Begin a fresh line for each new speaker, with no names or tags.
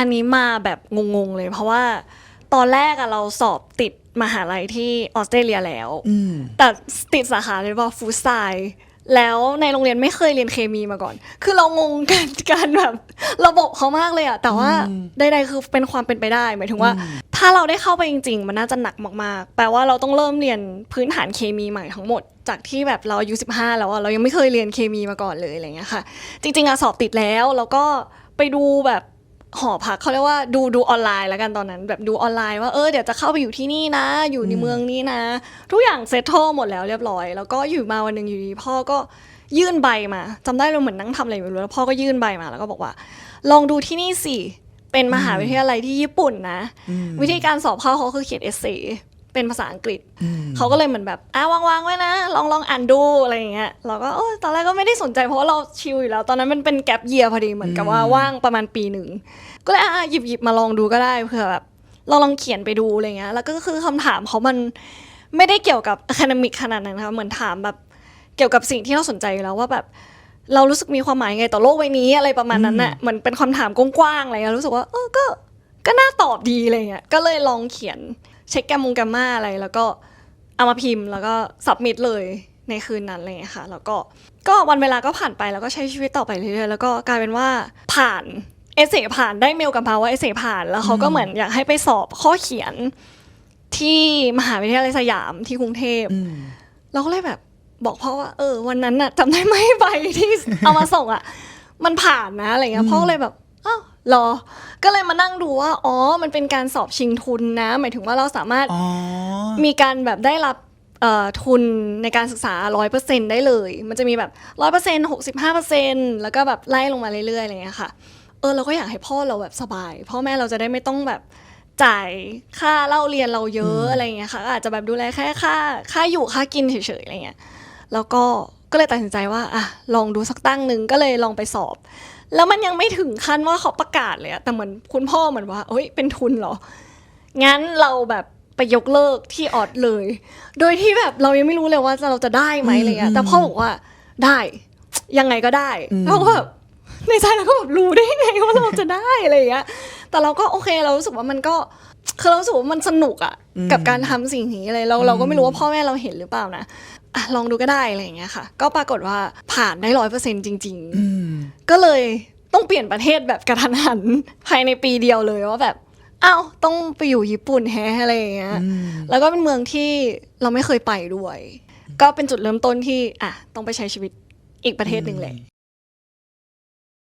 อันนี้มาแบบงงๆเลย เพราะว่าตอนแรกอะเราสอบติดมหาลัยที่ออสเตรเลียแล้ว
อืม
แต่ติดสาขาเลยว่าฟู้ดไซด์แล้วในโรงเรียนไม่เคยเรียนเคมีมาก่อน คือเรางงกันการแบบระบบเขามากเลยอะแต่ว่า
อืม
ใดๆคือเป็นความเป็นไปได้หมายถึงว่า ถ้าเราได้เข้าไปจริง ๆ มันน่าจะหนักมากๆ แปลว่าเราต้องเริ่มเรียนพื้นฐานเคมีใหม่ทั้งหมด จากที่แบบเราอายุ15 แล้วอะเรายังไม่เคยเรียนเคมีมาก่อนเลยอะไรเงี้ยค่ะ จริงๆอะสอบติดแล้วแล้วก็ไปดูแบบ หอพักเขาเรียกว่าดูดูออนไลน์แล้วกันตอนนั้น แบบดูออนไลน์ว่าเออเดี๋ยวจะเข้าไปอยู่ที่นี่นะ อยู่ในเมืองนี้นะ ทุกอย่างเซตโทหมดแล้วเรียบร้อย แล้วก็อยู่มาวันหนึ่งอยู่ดีพ่อก็ยื่นใบมาจำได้เราเหมือนนั่งทำอะไรไม่รู้แล้วพ่อก็ยื่นใบมาแล้วก็บอกว่า ลองดูที่นี่สิเป็นมหาวิทยาลัยที่ญี่ปุ่นนะ วิธีการสอบเข้าเขาคือเขียนเอเซ เป็นภาษาอังกฤษ เขาก็เลยเหมือนแบบอะวางๆไว้นะ ลองลองอ่านดูอะไรอย่างเงี้ยเราก็เออตอนแรกก็ไม่ได้สนใจเพราะว่าเราชิลอยู่แล้ว ตอนนั้นมันเป็นแกลบเยียพอดีเหมือนกับว่าว่างประมาณปีหนึ่ง ก็เลยอะหยิบหยิบมาลองดูก็ได้เผื่อแบบลองลองเขียนไปดูอะไรเงี้ยแล้วก็คือคำถามเขามันไม่ได้เกี่ยวกับอะคาเดมิกขนาดนั้นนะคะเหมือนถามแบบเกี่ยวกับสิ่งที่เราสนใจอยู่แล้วว่าแบบเรารู้สึกมีความหมายไงต่อโลกใบนี้อะไรประมาณนั้นน่ะเหมือนเป็นคำถามกว้างๆอะไรเงี้ยรู้สึกว่าเออก็ก็น่าตอบดีอะไรเงี้ยก็เลยลองเขียน เช็คแกมมงแกมมาอะไร แล้วก็เอามาพิมพ์แล้วก็สับมิดเลยในคืนนั้นอะไรเงี้ยค่ะ แล้วก็ก็วันเวลาก็ผ่านไปแล้วก็ใช้ชีวิตต่อไปเรื่อยๆแล้วก็กลายเป็นว่าผ่านเอเซผ่านได้เมลกลับมาว่าเอเซผ่านแล้วเขาก็เหมือนอยากให้ไปสอบข้อเขียนที่มหาวิทยาลัยสยามที่กรุงเทพ
อืม
เราก็เลยแบบบอกพ่อว่า เออ วันนั้นน่ะจำได้ไหมใบที่เอามาส่งอะ มันผ่านนะอะไรเงี้ยพ่อก็เลยแบบอ้าวเห รอ ก็เลยมานั่งดูว่าอ๋อ มันเป็นการสอบชิงทุนนะ หมายถึงว่าเราสามารถ
อ๋อ
มีการแบบได้รับเอ่อทุนในการศึกษาร้อยเปอร์เซ็นได้เลย มันจะมีแบบร้อยเปอร์เซ็นหกสิบห้าเปอร์เซ็นแล้วก็แบบไล่ลงมาเรื่อยๆอะไรเงี้ยค่ะ เออเราก็อยากให้พ่อเราแบบสบาย พ่อแม่เราจะได้ไม่ต้องแบบจ่ายค่าเล่าเรียนเราเยอะอะไรเงี้ยค่ะก็อาจจะแบบดูแลแค่ค่าค่าอยู่ค่ากินเฉยๆอะไรเงี้ยแล้วก็ก็เลยตัดสินใจว่าอะลองดูสักตั้งหนึ่งก็เลยลองไปสอบ แล้วมันยังไม่ถึงขั้นว่าเขาประกาศเลยอะแต่เหมือนคุณพ่อเหมือนว่าเฮ้ยเป็นทุนเหรอ งั้นเราแบบไปยกเลิกที่ออดเลย โดยที่แบบเรายังไม่รู้เลยว่าเราจะได้ไหมอะไรเงี้ยแต่พ่อบอกว่าได้ยังไงก็ได้เราก็แบบในใจเราก็แบบรู้ได้ยังไงว่าเราจะได้อะไรเงี้ย แต่เราก็โอเคเรารู้สึกว่ามันก็คือเรารู้สึกว่ามันสนุกอะกับการทำสิ่งนี้อะไรเราเราก็ไม่รู้ว่าพ่อแม่เราเห็นหรือเปล่านะอะลองดูก็ได้อะไรอย่างเงี้ยค่ะ ก็ปรากฏว่าผ่านได้ร้อยเปอร์เซ็นจริงๆ
อืม
ก็เลยต้องเปลี่ยนประเทศแบบกระทันหันภายในปีเดียวเลยว่าแบบอ้าวต้องไปอยู่ญี่ปุ่นแฮะอะไรอย่างเงี้ย
อืม
แล้วก็เป็นเมืองที่เราไม่เคยไปด้วย ก็เป็นจุดเริ่มต้นที่อะต้องไปใช้ชีวิตอีกประเทศหนึ่งแหละ